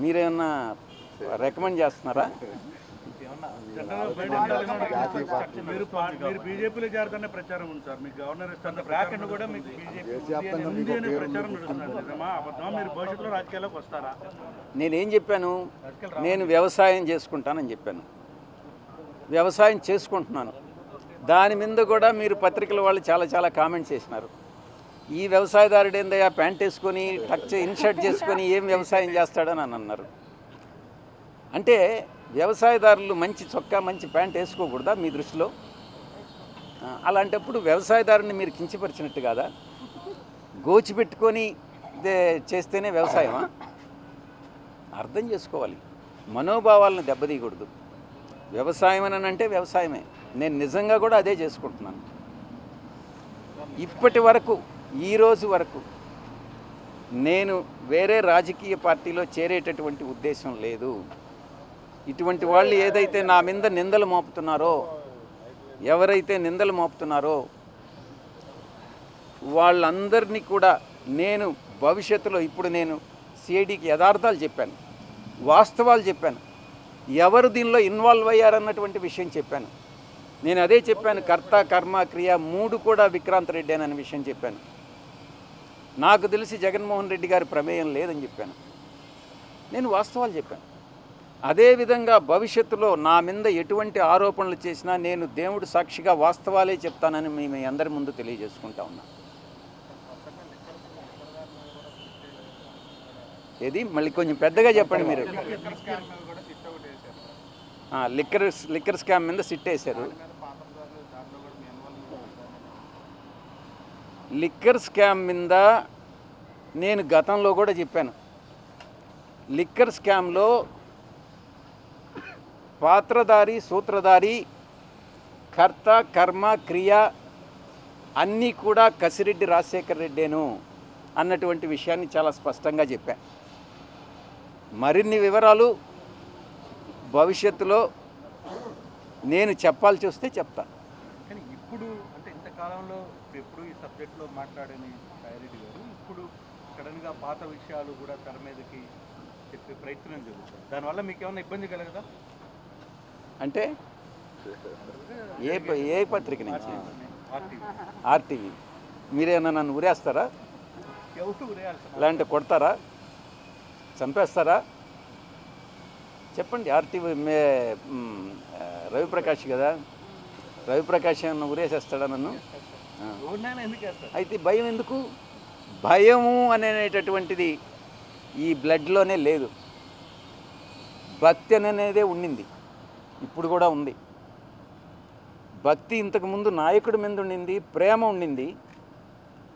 మీరేమన్నా రికమెండ్ చేస్తున్నారా? మీరు బీజేపీలో ప్రచారం ఉంది సార్ మీకు గవర్నర్ కూడా మీకు బీజేపీ అనే ప్రచారం మీరు భవిష్యత్తులో రాజకీయాల్లోకి వస్తారా నేనేం చెప్పాను? నేను వ్యవసాయం చేసుకుంటానని చెప్పాను. వ్యవసాయం చేసుకుంటున్నాను. దాని మీద కూడా మీరు పత్రికల వాళ్ళు చాలా చాలా కామెంట్స్ చేసినారు. ఈ వ్యవసాయదారుడు ఏందయ్యా ప్యాంట్ వేసుకొని టచ్ ఇన్షర్ట్ చేసుకొని ఏం వ్యవసాయం చేస్తాడని అని అన్నారు. అంటే వ్యవసాయదారులు మంచి చొక్కా మంచి ప్యాంట్ వేసుకోకూడదా మీ దృష్టిలో? అలాంటప్పుడు వ్యవసాయదారుని మీరు కించపరిచినట్టు కాదా? గోచి పెట్టుకొని చేస్తేనే వ్యవసాయమా? అర్థం చేసుకోవాలి. మనోభావాలను దెబ్బతీయకూడదు. వ్యవసాయం అని అంటే వ్యవసాయమే. నేను నిజంగా కూడా అదే చేసుకుంటున్నాను. ఇప్పటి వరకు ఈరోజు వరకు నేను వేరే రాజకీయ పార్టీలో చేరేటటువంటి ఉద్దేశం లేదు. ఇటువంటి వాళ్ళు ఏదైతే నా మీద నిందలు మోపుతున్నారో ఎవరైతే నిందలు మోపుతున్నారో వాళ్ళందరినీ కూడా నేను భవిష్యత్తులో ఇప్పుడు నేను సిఐడికి యథార్థాలు చెప్పాను వాస్తవాలు చెప్పాను ఎవరు దీనిలో ఇన్వాల్వ్ అయ్యారన్నటువంటి విషయం చెప్పాను. నేను అదే చెప్పాను కర్త కర్మ క్రియ మూడు కూడా విక్రాంత్ రెడ్డి అనే విషయం చెప్పాను. నాకు తెలిసి జగన్మోహన్ రెడ్డి గారి ప్రమేయం లేదని చెప్పాను. నేను వాస్తవాలు చెప్పాను. అదేవిధంగా భవిష్యత్తులో నా మీద ఎటువంటి ఆరోపణలు చేసినా నేను దేవుడు సాక్షిగా వాస్తవాలే చెప్తానని మీ మీ అందరి ముందు తెలియజేసుకుంటా ఉన్నా. ఏది? మళ్ళీ కొంచెం పెద్దగా చెప్పండి మీరు. లిక్కర్ లిక్కర్ స్కామ్ మీద సిట్ వేశారు. లిక్కర్ స్కామ్ మీద నేను గతంలో కూడా చెప్పాను. లిక్కర్ స్కామ్లో పాత్రధారి సూత్రధారి కర్త కర్మ క్రియ అన్నీ కూడా కసిరెడ్డి రాజశేఖర్ రెడ్డేను అన్నటువంటి విషయాన్ని చాలా స్పష్టంగా చెప్పా. మరిన్ని వివరాలు భవిష్యత్తులో నేను చెప్పాల్సి వస్తే చెప్తాను కానీ ఇప్పుడు అంటే ఇంతకాలంలో సబ్జెక్ట్లో మాట్లాడని సాయిరెడ్డి గారు ఇప్పుడు సడన్గా పాత విషయాలు కూడా తెర మీదకి చెప్పే ప్రయత్నం జరుగుతుంది. దానివల్ల మీకు ఏమైనా ఇబ్బంది కలగదా? అంటే ఏ ఏ పత్రిక నుంచి? ఆర్టీవీ. మీరేమన్నా నన్ను ఉరేస్తారా లేదంటే కొడతారా? చంపేస్తారా? చెప్పండి ఆర్టీవీ మే రవిప్రకాష్ కదా. రవిప్రకాష్ ఏమన్నా ఉరేసేస్తాడా నన్ను? అయితే భయం ఎందుకు? భయము అనేటటువంటిది ఈ బ్లడ్లోనే లేదు. భక్తి అనేదే ఉండింది. ఇప్పుడు కూడా ఉంది. భక్తి ఇంతకుముందు నాయకుడి మీద ఉండింది ప్రేమ ఉండింది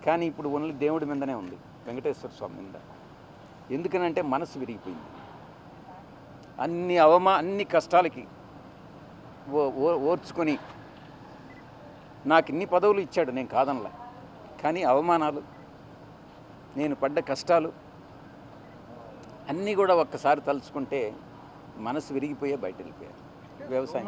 కానీ ఇప్పుడు ఓన్లీ దేవుడి మీదనే ఉంది. వెంకటేశ్వర స్వామి మీద. ఎందుకనంటే మనసు విరిగిపోయింది. అన్ని అవమా అన్ని కష్టాలకి ఓ- ఓ- ఓర్చుకొని నాకు ఇన్ని పదవులు ఇచ్చాడు నేను కాదనలా. కానీ అవమానాలు నేను పడ్డ కష్టాలు అన్నీ కూడా ఒక్కసారి తలుచుకుంటే మనసు విరిగిపోయే బయట వెళ్ళిపోయారు వ్యవసాయం.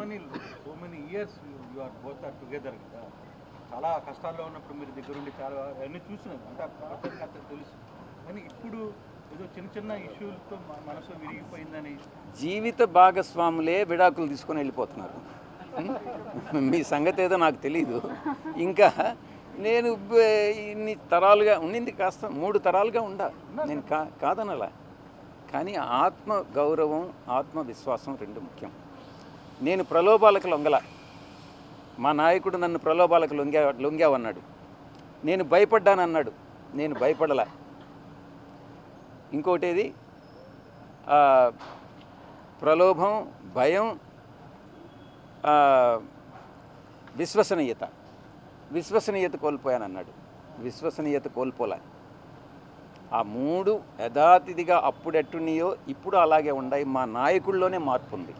చాలా కష్టాల్లో ఉన్నప్పుడు మీరు దగ్గరుండి చాలా అన్నీ చూసినారు అంటే అతనికి తెలుసు. కానీ ఇప్పుడు ఏదో చిన్న చిన్న ఇష్యూలతో మనసు విరిగిపోయిందని జీవిత భాగస్వాములే విడాకులు తీసుకొని వెళ్ళిపోతున్నారు? మీ సంగతి ఏదో నాకు తెలియదు ఇంకా నేను ఇన్ని తరాలుగా ఉండింది కాస్త మూడు తరాలుగా ఉండా. నేను కా కాదనలా. కానీ ఆత్మ గౌరవం ఆత్మవిశ్వాసం రెండు ముఖ్యం. నేను ప్రలోభాలకు లొంగల. మా నాయకుడు నన్ను ప్రలోభాలకు లొంగా లొంగావన్నాడు. నేను భయపడ్డానన్నాడు. నేను భయపడలా. ఇంకోటేది ప్రలోభం భయం విశ్వసనీయత. విశ్వసనీయత కోల్పోయాను అన్నాడు విశ్వసనీయత కోల్పోలే. ఆ మూడు యథాతిథిగా అప్పుడెట్టున్నాయో ఇప్పుడు అలాగే ఉన్నాయి మా నాయకుల్లోనే మార్పు ఉంది